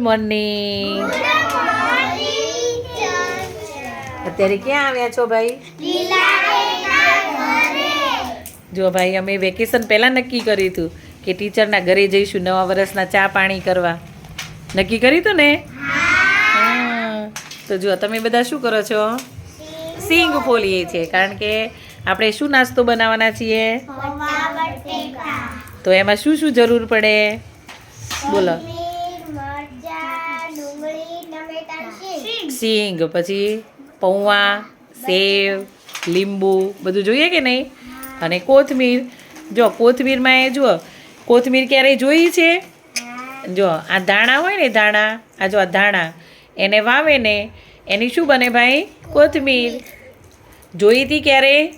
Morning અત્યારે ક્યાં આવ્યા છો ભાઈ? જો ભાઈ અમે વેકેશન પહેલાં નક્કી કર્યું હતું કે ટીચરના ઘરે જઈશું નવા વર્ષના ચા પાણી કરવા. નક્કી કર્યું હતું ને? હા. તો જો તમે બધા શું કરો છો? સિંગ ફોલીએ છીએ કારણ કે આપણે શું નાસ્તો બનાવવાના છીએ? તો એમાં શું શું જરૂર પડે? બોલો. સિંગ, પછી પૌવા, સેવ, લીંબુ, બધું જોઈએ કે નહીં? અને કોથમીર. જો, કોથમીરમાં એ જુઓ, કોથમીર ક્યારેય જોઈ છે? જો, આ ધાણા હોય ને ધાણા, આ જો આ ધાણા, એને વાવે ને, એની શું બને ભાઈ? કોથમીર. જોઈ હતી ક્યારે?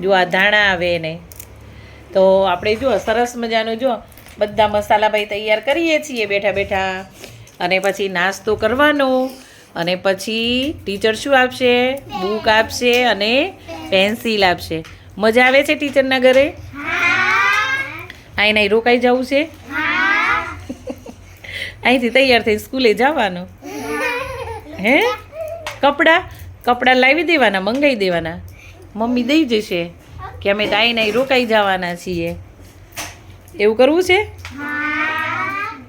જો, આ ધાણા આવે એને તો આપણે જો સરસ મજાનું જો બધા મસાલા ભાઈ તૈયાર કરીએ છીએ બેઠા બેઠા. અને પછી નાસ્તો કરવાનો. અને પછી ટીચર શું આપશે? બુક આપશે અને પેન્સિલ આપશે. મજા આવે છે ટીચરના ઘરે? અહીં નહીં રોકાઈ જવું છે? અહીંથી તૈયાર થઈ સ્કૂલે જવાનું? હે? કપડાં? કપડાં લાવી દેવાના મંગાવી દેવાના? મમ્મી દઈ જશે કે અમે તો અહીં નહીં રોકાઈ જવાના છીએ. એવું કરવું છે?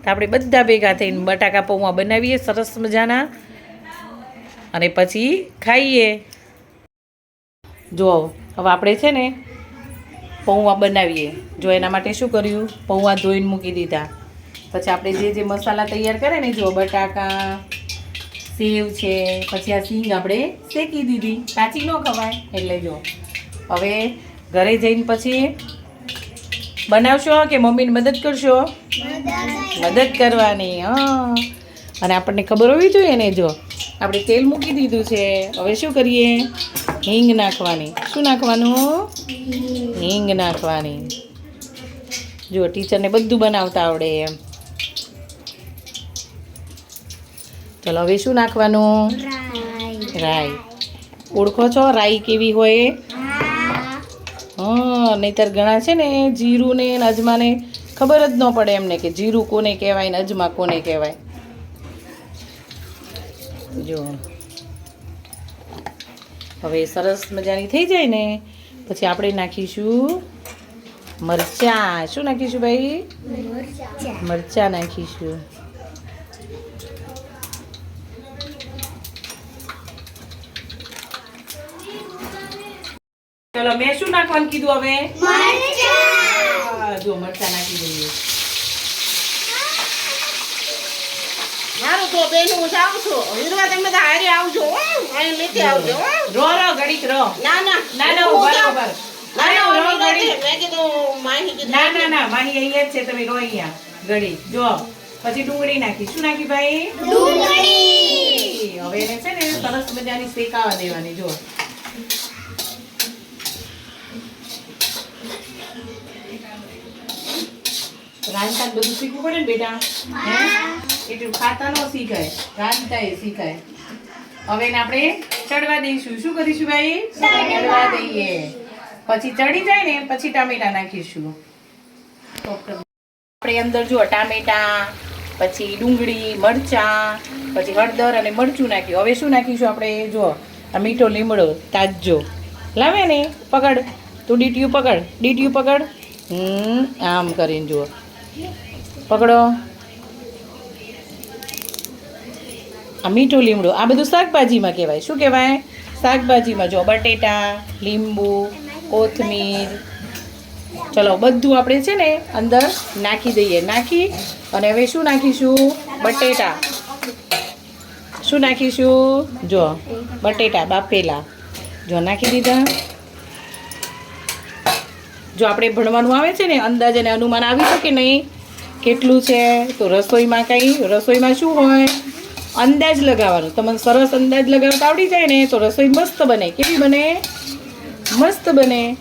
તો આપણે બધા ભેગા થઈને બટાકા પૌવા બનાવીએ, સરસ મજાના. અને પછી ખાઈએ. જો હવે આપણે છે ને પૌવા બનાવીએ. જો એના માટે શું કર્યું? પૌવા ધોઈને મૂકી દીધા. પછી આપણે જે જે મસાલા તૈયાર કરે ને જો બટાકા સેવ છે પછી આ સિંગ આપણે શેકી દીધી. કાચી ન ખવાય એટલે જો હવે ઘરે જઈને પછી બનાવશો કે મમ્મીને મદદ કરશો? મદદ કરવાની. હા. અને આપણને ખબર હોવી જોઈએ ને જો આપણે તેલ મૂકી દીધું છે. હવે શું કરીએ? હિંગ નાખવાની. શું નાખવાનું? હિંગ નાખવાની. જો ટીચરને બધું બનાવતા આવડે એમ. ચલો, હવે શું નાખવાનું? રાઈ. ઓળખો છો? રાઈ કેવી હોય? હા, નહીતર ઘણા છે ને જીરું ને અજમાને ખબર જ ન પડે એમને કે જીરું કોને કહેવાય ને અજમા કોને કહેવાય. જો. હવે સરસ મજાની થઈ જાય ને? પછી આપણે નાખીશું મરચાં. શું નાખીશું ભાઈ? મરચાં નાખીશું. ચલો મેં શું નાખવાનું કીધું હવે? જો મરચાં નાખી દઈએ. મારું તો બેન હું જાઉં છું. હીરવા તમે તો હારે આવજો. અહીં લેતી આવજો રો રો ઘડીક રો ના ના. ના ના હું રહો. ના ના રો. મેં કીધું માહી કીધું ના ના ના માહી અહીંયા જ છે તમે રો અહીંયા. ઘડી જો. પછી ડુંગળી નાખી. શું નાખી ભાઈ? હવે એને છે ને સરસ મજાની શેકાવા દેવાની જો. રાંધતા બધું શીખવું પડે ને બેટા? એટલું ખાતા નો શીખાય રાંધતા એ શીખાય. હવે એને આપણે ચડવા દઈશું. શું કરીશું ભાઈ? ચડવા દઈએ. પછી ચડી જાય ને, પછી ટામેટા નાખીશું. આપણે અંદર જુઓ, ટામેટા, પછી ડુંગળી, મરચાં, પછી હળદર અને મરચું નાખ્યું. હવે શું નાખીશું આપણે? જુઓ, આ મીઠો લીમડો તાજો લાવે ને? પકડ. તું ડીટીયું પકડ. ડીટીયું પકડ. હમ, આમ કરીને જુઓ. પકડો. આ મીઠું લીમડું, આ બધું શાકભાજીમાં કહેવાય. શું કહેવાય? શાકભાજીમાં જો બટેટા, લીંબુ, કોથમીર, ચલો, બધું આપણે છે ને અંદર નાખી દઈએ. નાખી અને હવે શું નાખીશું? બટેટા. શું નાખીશું? જો, બટેટા, બાફેલા. જો, નાખી દીધા. જો આપણે ભણવાનું આવે છે ને, અંદાજ અને અનુમાન આવી શકે નહીં. કેટલું છે? તો રસોઈમાં કંઈ, રસોઈમાં શું હોય? અંદાજ લગાવવાનો. તમને સરસ અંદાજ લગાવતા આવડી જાય ને, તો રસોઈ મસ્ત બને. કેવી બને? મસ્ત બને.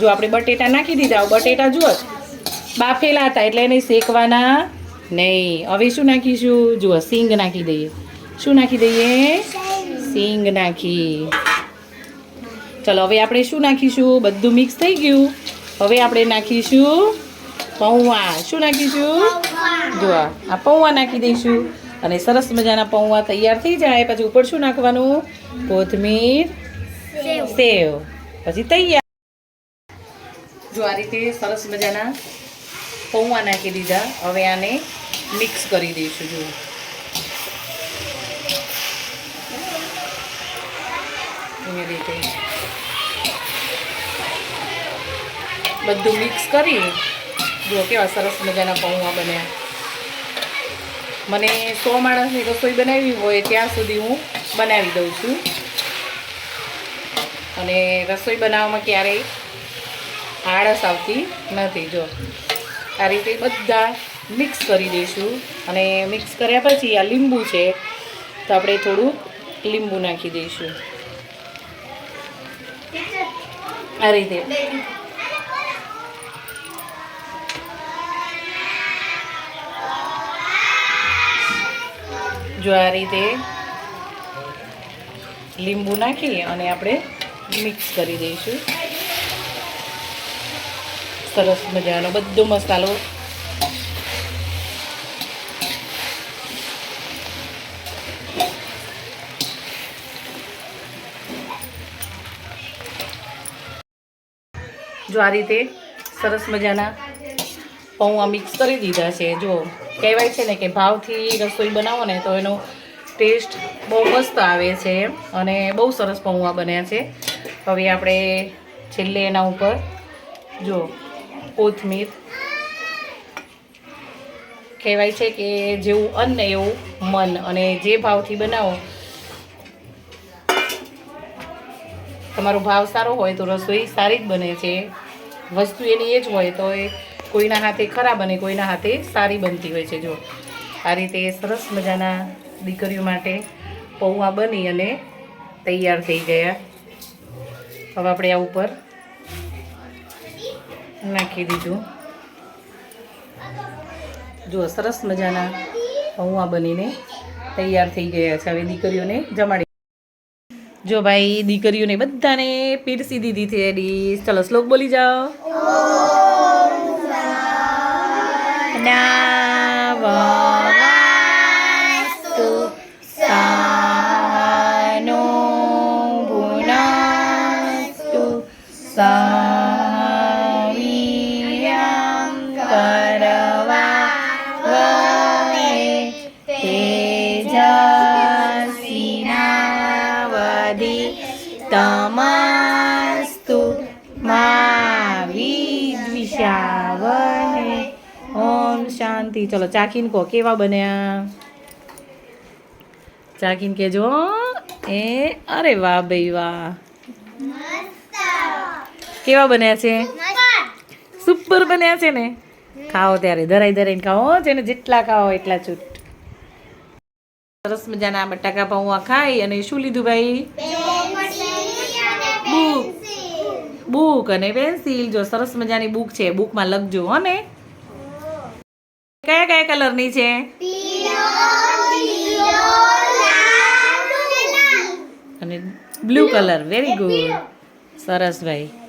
જો આપણે બટેટા નાખી દીધા. બટેટા જુઓ. બાફેલા હતા, એટલે એને શેકવાના નહીં. હવે શું નાખીશું? જુઓ, સિંગ નાખી દઈએ. શું નાખી દઈએ? સિંગ નાખી. ચલો, હવે આપણે શું નાખીશું? બધું મિક્સ થઈ ગયું. હવે આપણે નાખીશું પૌવા. શું નાખીશું? જો આ આ પૌવા નાખી દઈશું. અને સરસ મજાના પૌવા તૈયાર થઈ જાય. પછી ઉપર શું નાખવાનું કોથમીર સેવ. પછી તૈયાર. જો આ રીતે સરસ મજાના પૌવા નાખી દીધા. હવે આને મિક્સ કરી દઈશું જો બધું મિક્સ કરી જો કેવા સરસ મજાના પૌવા બન્યા. મને સો માણસની રસોઈ બનાવવી હોય ત્યાં સુધી હું બનાવી દઉં છું. અને રસોઈ બનાવવામાં ક્યારેય આળસ આવતી નથી. જો, આ રીતે બધા મિક્સ કરી દઈશું. અને મિક્સ કર્યા પછી આ લીંબુ છે, તો આપણે થોડું લીંબુ નાખી દઈશું. આ રીતે. જો આ રીતે લીંબુ નાખી અને આપણે મિક્સ કરી દઈશું. સરસ મજાનો બધો મસાલો. જો આ રીતે સરસ મજાના પૌવા મિક્સ કરી દીધા છે. જો, કહેવાય છે ને કે ભાવથી રસોઈ બનાવો ને તો એનો ટેસ્ટ બહુ મસ્ત આવે છે અને બહુ સરસ પૌવા બન્યા છે. હવે આપણે છેલ્લે એના ઉપર, જો, કોથમીર. કહેવાય છે કે જેવું અન્ન એવું મન અને જે ભાવથી બનાવો, તમારો ભાવ સારો હોય તો રસોઈ સારી જ બને છે. વસ્તુ એની એ જ હોય તો એ કોઈના હાથે ખરાબ અને કોઈના હાથે સારી બનતી હોય છે, જો. આ રીતે સરસ મજાના દીકરીઓ માટે પૌવા બની અને તૈયાર થઈ ગયા. હવે આપણે આ ઉપર નાખી દીધું. જો સરસ મજાના પૌવા બનીને તૈયાર થઈ ગયા છે. હવે દીકરીઓને જમાડી જો ભાઈ, દીકરીઓને બધાને પીરસી દીધી છે ડીશ. ચલો, શ્લોક બોલી જાઓ. નવવાસ્તુ સાનો ભુનાસ્તુ સાવીર્યં શાંતિ. ચલો, ચાખીને કહો, કેવા બન્યા? ચાખીને કહેજો. એ, અરે વાહ, ભાઈ વાહ. કેવા બન્યા છે? સુપર બન્યા છે ને? ખાઓ ત્યારે, ધરાઈ ધરાઈને ખાઓ. જેને જેટલા ખાઓ એટલા છૂટ સરસ મજાના બટાકા પૌવા ખાઈ અને શું લીધું ભાઈ? બુક. બુક અને પેન્સિલ. જો સરસ મજાની બુક છે, બુકમાં લખજો, હો ને. કયા કયા કલરની છે? અને બ્લુ કલર વેરી ગુડ સરસ ભાઈ.